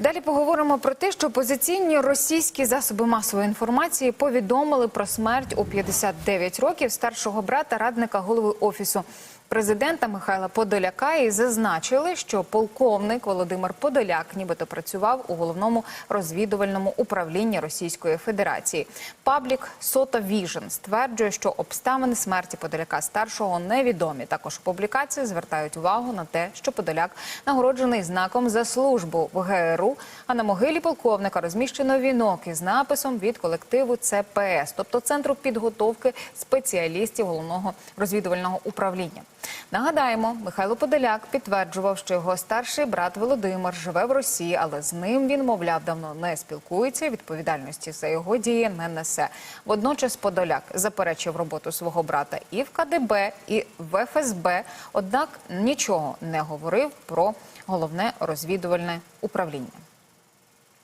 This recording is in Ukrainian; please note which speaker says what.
Speaker 1: Далі поговоримо про те, що опозиційні російські засоби масової інформації повідомили про смерть у 59 років старшого брата радника голови офісу президента Михайла Подоляка і зазначили, що полковник Володимир Подоляк нібито працював у головному розвідувальному управлінні Російської Федерації. Паблік Сота Віжен стверджує, що обставини смерті Подоляка старшого невідомі. Також публікації звертають увагу на те, що Подоляк нагороджений знаком за службу в ГРУ, а на могилі полковника розміщено вінок із написом від колективу ЦПС, тобто центру підготовки спеціалістів головного розвідувального управління. Нагадаємо, Михайло Подоляк підтверджував, що його старший брат Володимир живе в Росії, але з ним він, мовляв, давно не спілкується. Відповідальності за його дії не несе. Водночас Подоляк заперечив роботу свого брата і в КДБ, і в ФСБ, однак нічого не говорив про головне розвідувальне управління.